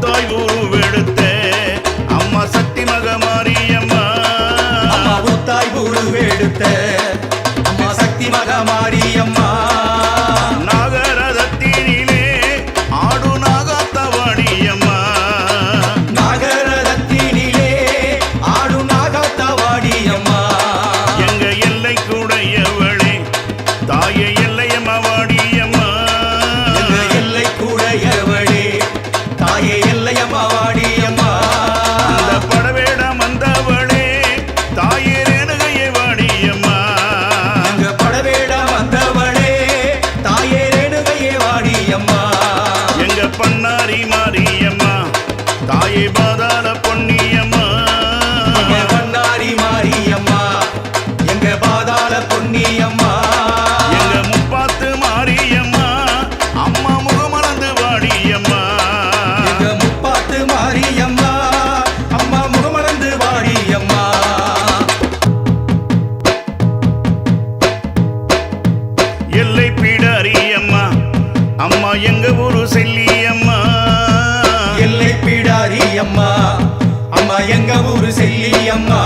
தாய் உருவெடுத்து அம்மா. அம்மா எங்க ஊரு செல்லி அம்மா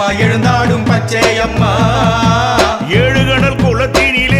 அம்மா எழுந்தாடும் பச்சை அம்மா ஏழு கடல் குளத்தினிலே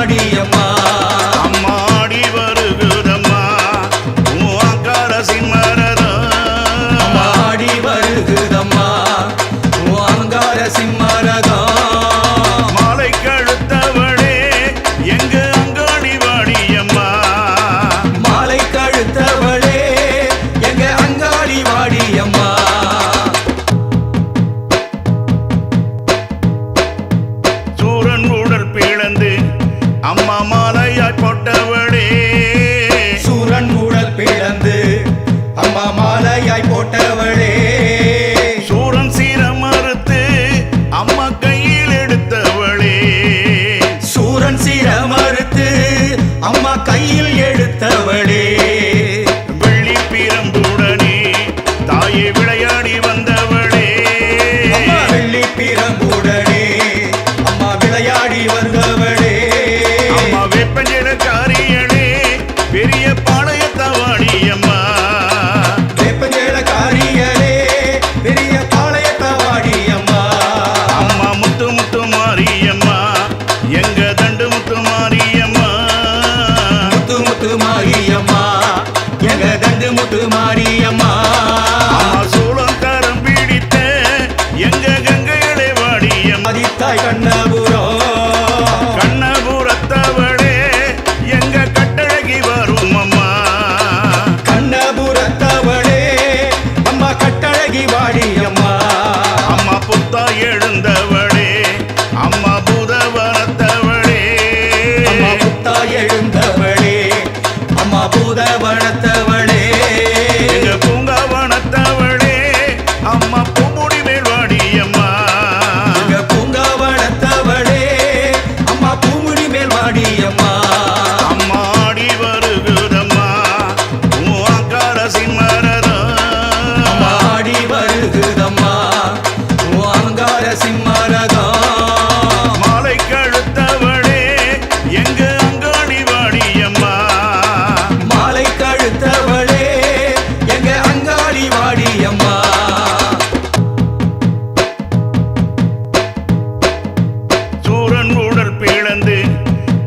ஆடியம்மா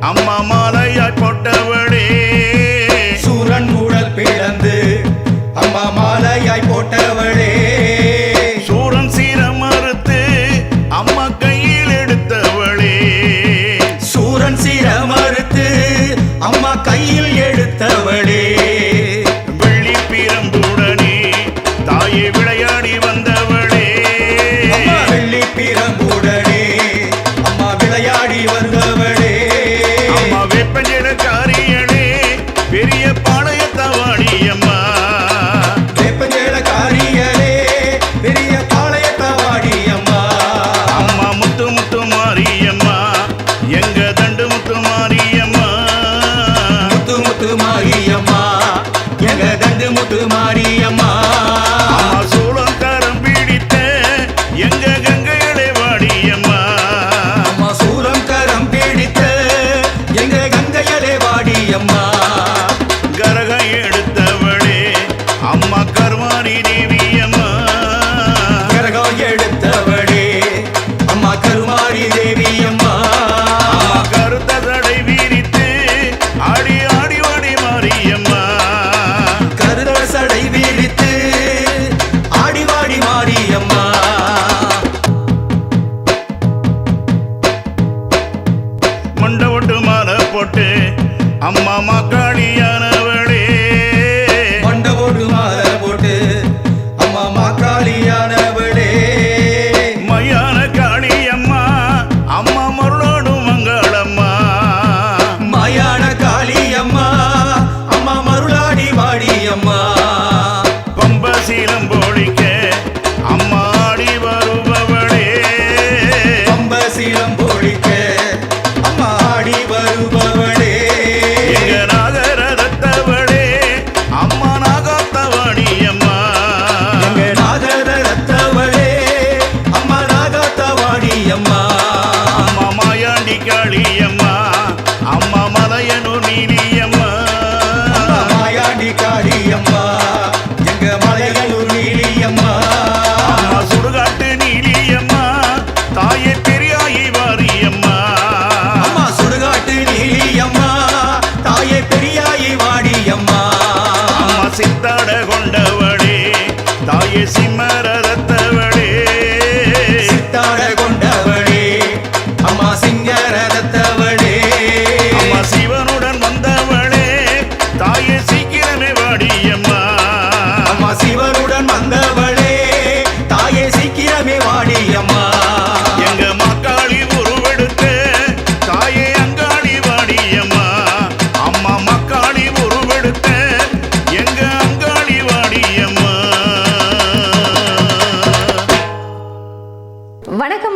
அம்மா மாலையாய் போட்டவளே. Maria. பாடியம்மா